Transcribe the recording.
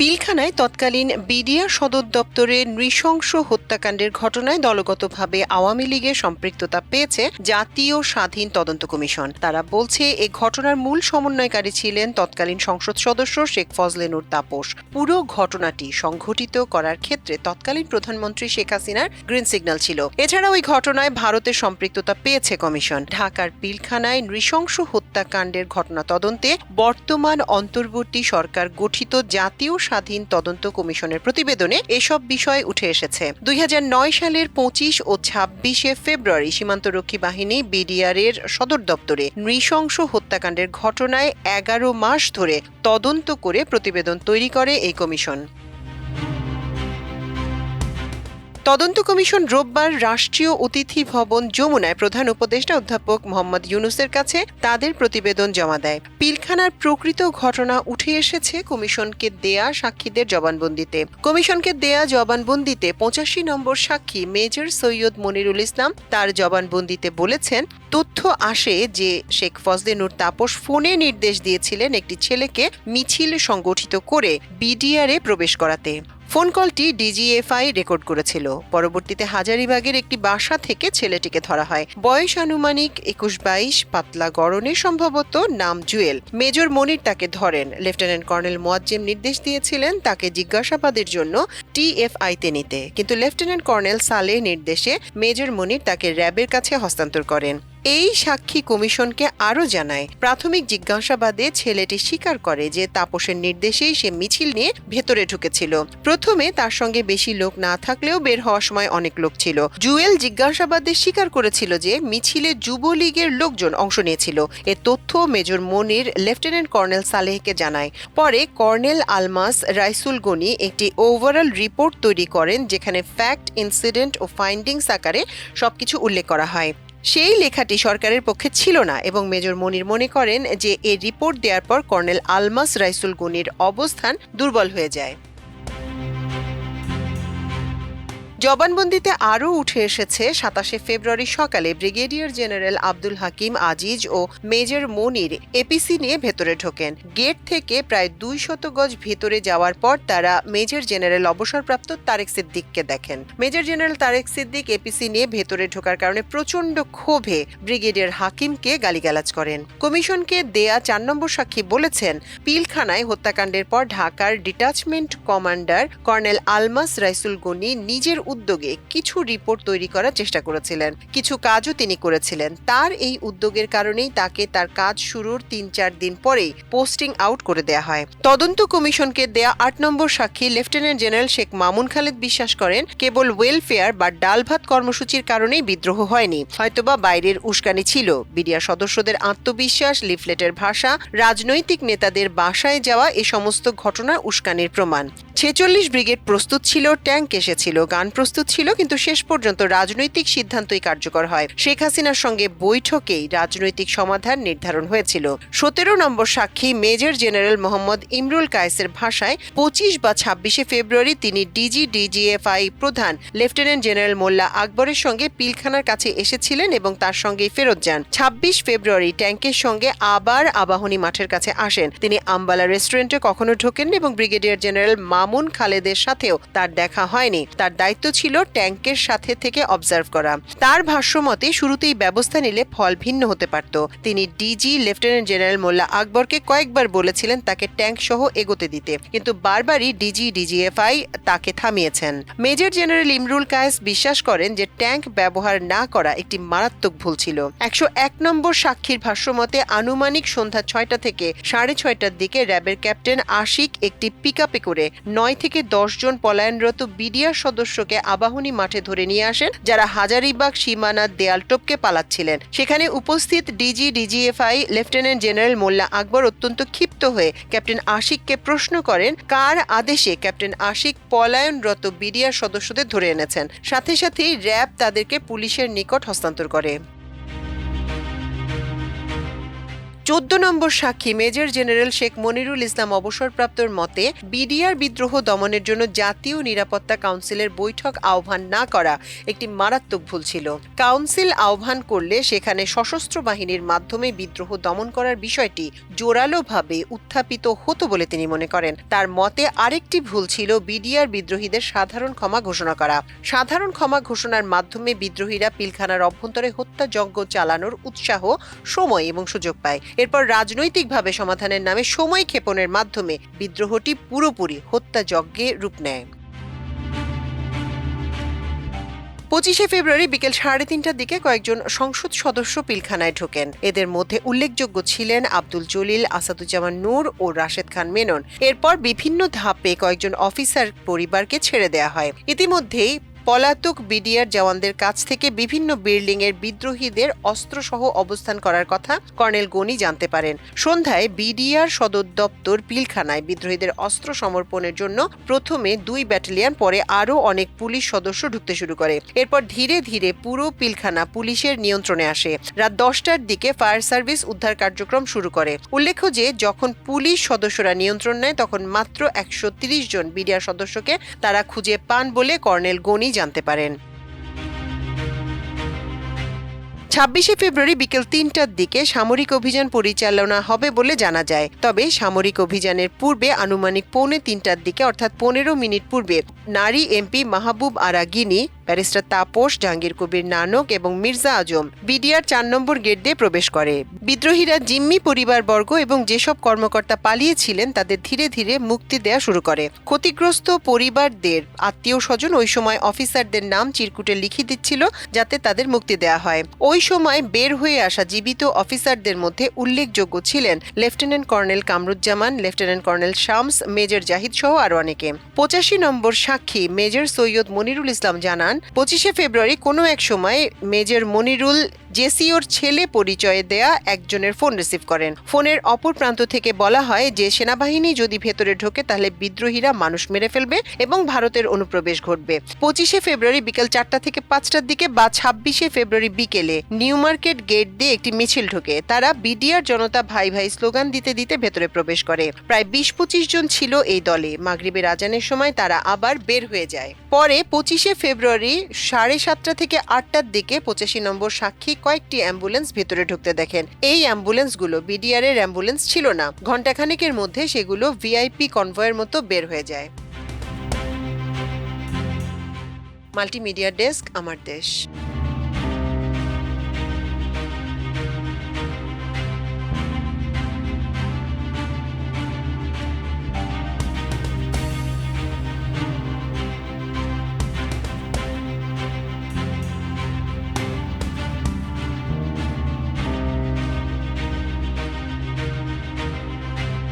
পিলখানায় তৎকালীন বিডিআর সদর দপ্তরে নৃশংস হত্যাকাণ্ডের ঘটনায় দলগতভাবে আওয়ামী লীগের সম্পৃক্ততা পেয়েছে জাতীয় স্বাধীন তদন্ত কমিশন। তারা বলছে, এ ঘটনার মূল সমন্বয়কারী ছিলেন তৎকালীন সংসদ সদস্য শেখ ফজলেনুর তাপস। পুরো ঘটনাটি সংঘটিত করার ক্ষেত্রে তৎকালীন প্রধানমন্ত্রী শেখ হাসিনার গ্রিন সিগন্যাল ছিল। এছাড়া ওই ঘটনায় ভারতের সম্পৃক্ততা পেয়েছে কমিশন। ঢাকার পিলখানায় নৃশংস হত্যাকাণ্ডের ঘটনা তদন্তে বর্তমান অন্তর্বর্তী সরকার গঠিত জাতীয় স্বাধীন তদন্ত কমিশনের প্রতিবেদনে এসব বিষয় উঠে এসেছে। দুই হাজার নয় সালের পঁচিশ ও ছাব্বিশে ফেব্রুয়ারি সীমান্তরক্ষী বাহিনী বিডিআর এর সদর দপ্তরে নৃশংস হত্যাকাণ্ডের ঘটনায় এগারো মাস ধরে তদন্ত করে প্রতিবেদন তৈরি করে এই কমিশন। তদন্ত কমিশন রোববার রাষ্ট্রীয় অতিথি ভবন যমুনায় প্রধান উপদেষ্টা অধ্যাপক মোহাম্মদ ইউনুসের কাছে তাদের প্রতিবেদন জমা দেয়। পিলখানার প্রকৃত ঘটনা উঠে এসেছে কমিশনকে দেয়া সাক্ষীদের জবানবন্দিতে। কমিশনকে দেয়া জবানবন্দিতে পঁচাশি নম্বর সাক্ষী মেজর সৈয়দ মনিরুল ইসলাম তার জবানবন্দিতে বলেছেন, তথ্য আসে যে শেখ ফজলেনুর তাপস ফোনে নির্দেশ দিয়েছিলেন একটি ছেলেকে মিছিল সংগঠিত করে বিডিআরে প্রবেশ করাতে। ফোন কলটি ডিজিএফআই রেকর্ড করেছিল। পরবর্তীতে হাজারিবাগের একটি বাসা থেকে ছেলেটিকে ধরা হয়। বয়স আনুমানিক একুশ বাইশ, পাতলা গড়নে সম্ভবত নাম জুয়েল। মেজর মনির তাকে ধরেন। লেফটেন্যান্ট কর্নেল মোয়াজ্জেম নির্দেশ দিয়েছিলেন তাকে জিজ্ঞাসাবাদের জন্য টিএফআইতে নিতে। কিন্তু লেফটেন্যান্ট কর্নেল সালে নির্দেশে মেজর মনির তাকে র্যাবের কাছে হস্তান্তর করেন। এই সাক্ষী কমিশনকে আরও জানায়, প্রাথমিক জিজ্ঞাসাবাদে ছেলেটি স্বীকার করে যে তাপসের নির্দেশেই সে মিছিল নিয়ে ভেতরে ঢুকেছিল। প্রথমে তার সঙ্গে বেশি লোক না থাকলেও বের হওয়ার সময় অনেক লোক ছিল। জুয়েল জিজ্ঞাসাবাদে স্বীকার করেছিল যে মিছিলে যুবলীগের লোকজন অংশ নিয়েছিল। এ তথ্য মেজর মনির, লেফটেন্যান্ট কর্নেল সালেহকে জানায়। পরে কর্নেল আলমাস রাইসুল গনি একটি ওভারঅল রিপোর্ট তৈরি করেন, যেখানে ফ্যাক্ট, ইনসিডেন্ট ও ফাইন্ডিংস আকারে সবকিছু উল্লেখ করা হয়। সেই লেখাটি সরকারের পক্ষে ছিল না এবং মেজর মনির মনে করেন যে এ রিপোর্ট দেওয়ার পর কর্নেল আলমাস রাইসুল গুনির অবস্থান দুর্বল হয়ে যায়। জবানবন্দিতে আরও উঠে এসেছে সাতাশে ফেব্রুয়ারি সকালে ব্রিগেডিয়ার জেনারেল আব্দুল হাকিম আজিজ ও মেজর মনির এপিসি নিয়ে ভেতরে ঢোকেন। গেট থেকে প্রায় দুই শত গজ ভেতরে যাওয়ার পর তারা মেজর জেনারেল অবসরপ্রাপ্ত তারেক সিদ্দিককে দেখেন। Major general Tarek Siddique APC নিয়ে ভেতরে ঢোকার কারণে প্রচণ্ড ক্ষোভে ব্রিগেডিয়ার হাকিমকে গালিগালাজ করেন। কমিশনকে দেয়া চার নম্বর সাক্ষী বলেছেন, পিলখানায় হত্যাকাণ্ডের পর ঢাকার detachment commander colonel Almas Raisul Gani নিজের উদ্যোগে কিছু রিপোর্ট তৈরি করার চেষ্টা করেছিলেন। কিছু কাজও তিনি করেছিলেন। তার এই উদ্যোগের কারণেই তাকে তার কাজ শুরুর তিন চার দিন পরেই পোস্টিং আউট করে দেয়া হয়। তদন্ত কমিশনকে দেয়া আট নম্বর সাক্ষী লেফটেন্যান্ট জেনারেল শেখ মামুন খালেদ বিশ্বাস করেন, কেবল ওয়েলফেয়ার বা ডাল ভাত কর্মসূচির কারণেই বিদ্রোহ হয়নি। হয়তোবা বাইরের উস্কানি ছিল। বিডিআর সদস্যদের আত্মবিশ্বাস, লিফলেটের ভাষা, রাজনৈতিক নেতাদের বাসায় যাওয়া এ সমস্ত ঘটনা উস্কানির প্রমাণ। ছেচল্লিশ ব্রিগেড প্রস্তুত ছিল, ট্যাঙ্ক এসেছিল, গান প্রস্তুত ছিল, কিন্তু শেষ পর্যন্ত রাজনৈতিক সিদ্ধান্তই কার্যকর হয়। শেখ হাসিনার সঙ্গে বৈঠকেই রাজনৈতিক সমাধান নির্ধারণ হয়েছিল। সতেরো নম্বর সাক্ষী মেজর জেনারেল মোহাম্মদ ইমরুল কায়েসের ভাষায় পঁচিশ বা ছাব্বিশে ফেব্রুয়ারি তিনি ডিজি ডিজিএফআই প্রধান লেফটেন্যান্ট জেনারেল মোল্লা আকবরের সঙ্গে পিলখানার কাছে এসেছিলেন এবং তার সঙ্গে ফেরত যান। ছাব্বিশ ফেব্রুয়ারি ট্যাঙ্কের সঙ্গে আবার আবাহনী মাঠের কাছে আসেন। তিনি আম্বালা রেস্টুরেন্টে কখনো ঢোকেননি এবং ব্রিগেডিয়ার জেনারেল মামুন খালেদের সাথেও তার দেখা হয়নি। তার দায়িত্ব ছিল ট্যাঙ্কের সাথে থেকে অবজার্ভ করা। তার ভাষ্যমতে শুরুতেই ব্যবস্থা নিলে ফল ভিন্ন হতে পারত। তিনি ডিজি লেফটেন্যান্ট জেনারেল মোল্লা আকবরকে কয়েকবার বলেছিলেন তাকে ট্যাঙ্ক সহ এগোতে দিতে। কিন্তু বারবারই ডিজি ডিজিএফআই তাকে থামিয়েছেন। মেজর জেনারেল ইমরুল কায়েস বিশ্বাস করেন যে ট্যাঙ্ক ব্যবহার না করা একটি মারাত্মক ভুল ছিল। একশো এক নম্বর সাক্ষীর ভাষ্যমতে আনুমানিক সন্ধ্যা ছয়টা থেকে সাড়ে ছয়টার দিকে র্যাবের ক্যাপ্টেন আশিক একটি পিকআপে করে নয় থেকে জন পলায়নরত বিডিআর সদস্যকে আবাহনী মাঠে ধরে নিয়ে আসেন, যারা হাজারিবাগ সীমানার দেয়াল টপকে পালাচ্ছিলেন। সেখানে উপস্থিত DG, DGFI, lieutenant general Mollah Akbar অত্যন্ত ক্ষিপ্ত হয়ে ক্যাপ্টেন আশিককে প্রশ্ন করেন, কার আদেশে ক্যাপ্টেন আশিক পলায়নরত বিডিআর সদস্যদের ধরে এনেছেন? সাথে সাথেই র্যাব তাদেরকে পুলিশের নিকট হস্তান্তর করে। চোদ্দ নম্বর সাক্ষী মেজর জেনারেল শেখ মনিরুল ইসলাম অবসরপ্রাপ্তর মতে, বিডিআর বিদ্রোহ দমনের জন্য জাতীয় নিরাপত্তা কাউন্সিলের বৈঠক আহ্বান না করা একটি মারাত্মক ভুল ছিল। কাউন্সিল আহ্বান করলে সেখানে সশস্ত্র বাহিনীর মাধ্যমে বিদ্রোহ দমন করার বিষয়টি জোরালোভাবে উত্থাপিত হতো বলে তিনি মনে করেন। তার মতে, আরেকটি ভুল ছিল বিডিআর বিদ্রোহীদের সাধারণ ক্ষমা ঘোষণা করা। সাধারণ ক্ষমা ঘোষণার মাধ্যমে বিদ্রোহীরা পিলখানার অভ্যন্তরে হত্যাযজ্ঞ চালানোর উৎসাহ, সময় এবং সুযোগ পায়। এরপর রাজনৈতিকভাবে সমাধানের নামে সময় ক্ষেপণের মাধ্যমে বিদ্রোহটি পুরোপুরি হত্যাযজ্ঞে রূপ নেয়। পঁচিশে ফেব্রুয়ারি বিকেল সাড়ে তিনটার দিকে কয়েকজন সংসদ সদস্য পিলখানায় ঢোকেন। এদের মধ্যে উল্লেখযোগ্য ছিলেন আব্দুল জলিল, আসাদুজ্জামান নূর ও রাশেদ খান মেনন। এরপর বিভিন্ন ধাপে কয়েকজন অফিসার পরিবারকে ছেড়ে দেয়া হয়। ইতিমধ্যেই পলাতক বিডিআর জওয়ানদের কাছ থেকে বিভিন্ন বিল্ডিং এর বিদ্রোহীদের অস্ত্রসহ অবস্থান করার কথা কর্নেল গনি জানতে পারেন। সন্ধ্যায় বিডিআর সদর দপ্তর পিলখানায় বিদ্রোহীদের অস্ত্র সমর্পণের জন্য প্রথমে দুই ব্যাটালিয়ন, পরে আরও অনেক পুলিশ সদস্য ঢুকতে শুরু করে। এরপর ধীরে ধীরে পুরো পিলখানা পুলিশের নিয়ন্ত্রণে আসে। রাত দশটার দিকে ফায়ার সার্ভিস উদ্ধার কার্যক্রম শুরু করে। উল্লেখ্য যে, যখন পুলিশ সদস্যরা নিয়ন্ত্রণ নেয়, তখন মাত্র একশো জন বিডিআর সদস্যকে তারা খুঁজে পান বলে কর্নেল গনি জানতে পারেন ছাব্বিশে ফেব্রুয়ারি বিকেল তিনটার দিকে সামরিক অভিযান পরিচালনা হবে বলে জানা যায়। তবে সামরিক অভিযানের পূর্বে আনুমানিক পৌনে তিনটার দিকে অর্থাৎ পনেরো মিনিট পূর্বে নারী এমপি মাহবুব আরা গিনি ব্যারিস্টার তাপস জাহাঙ্গীর কবির নানক এবং মির্জা আজম বিডিআর চার নম্বর গেট দিয়ে প্রবেশ করে। বিদ্রোহীরা জিম্মি পরিবারবর্গ এবং যেসব কর্মকর্তা পালিয়েছিলেন তাদের ধীরে ধীরে মুক্তি দেওয়া শুরু করে। ক্ষতিগ্রস্ত পরিবারদের আত্মীয় স্বজন ওই সময় অফিসারদের নাম চিরকুটে লিখে দিচ্ছিল যাতে তাদের মুক্তি দেওয়া হয়। ওই সময় বের হয়ে আসা জীবিত অফিসারদের মধ্যে উল্লেখযোগ্য ছিলেন lieutenant colonel Kamruzzaman, lieutenant colonel Shams, major Zahid সহ আরও অনেকে। পঁচাশি নম্বর সাক্ষী, মেজর সৈয়দ মনিরুল ইসলাম জানান, পঁচিশে ফেব্রুয়ারি কোনো এক সময় মেজর মনিরুল জেসিওর ছেলে পরিচয়ে দেয়া একজনের ফোন রিসিভ করেন। ফোনের অপর প্রান্ত থেকে বলা হয় যে, সেনাবাহিনী যদি ভেতরে ঢোকে তাহলে বিদ্রোহীরা মানুষ মেরে ফেলবে এবং ভারতের অনুপ্রবেশ ঘটবে। পঁচিশে ফেব্রুয়ারি বিকেল চারটা থেকে পাঁচটার দিকে বা ছাব্বিশে ফেব্রুয়ারি বিকেলে নিউ মার্কেট গেট দিয়ে একটি মিছিল ঢোকে। তারা বিডিআর জনতা ভাই ভাই স্লোগান দিতে দিতে ভেতরে প্রবেশ করে। প্রায় বিশ পঁচিশ জন ছিল এই দলে। মাগরিবের আজানের সময় তারা আবার বের হয়ে যায়। পরে পঁচিশে ফেব্রুয়ারি সাড়ে সাতটা থেকে আটটার দিকে পঁচাশি নম্বর সাক্ষী কয়েকটি অ্যাম্বুলেন্স ভেতরে ঢুকতে দেখেন। এই অ্যাম্বুলেন্সগুলো বিডিআর এর অ্যাম্বুলেন্স ছিল না। ঘন্টাখানেকের মধ্যে সেগুলো ভিআইপি কনভয়ের মতো বের হয়ে যায়। মাল্টিমিডিয়া ডেস্ক, আমার দেশ।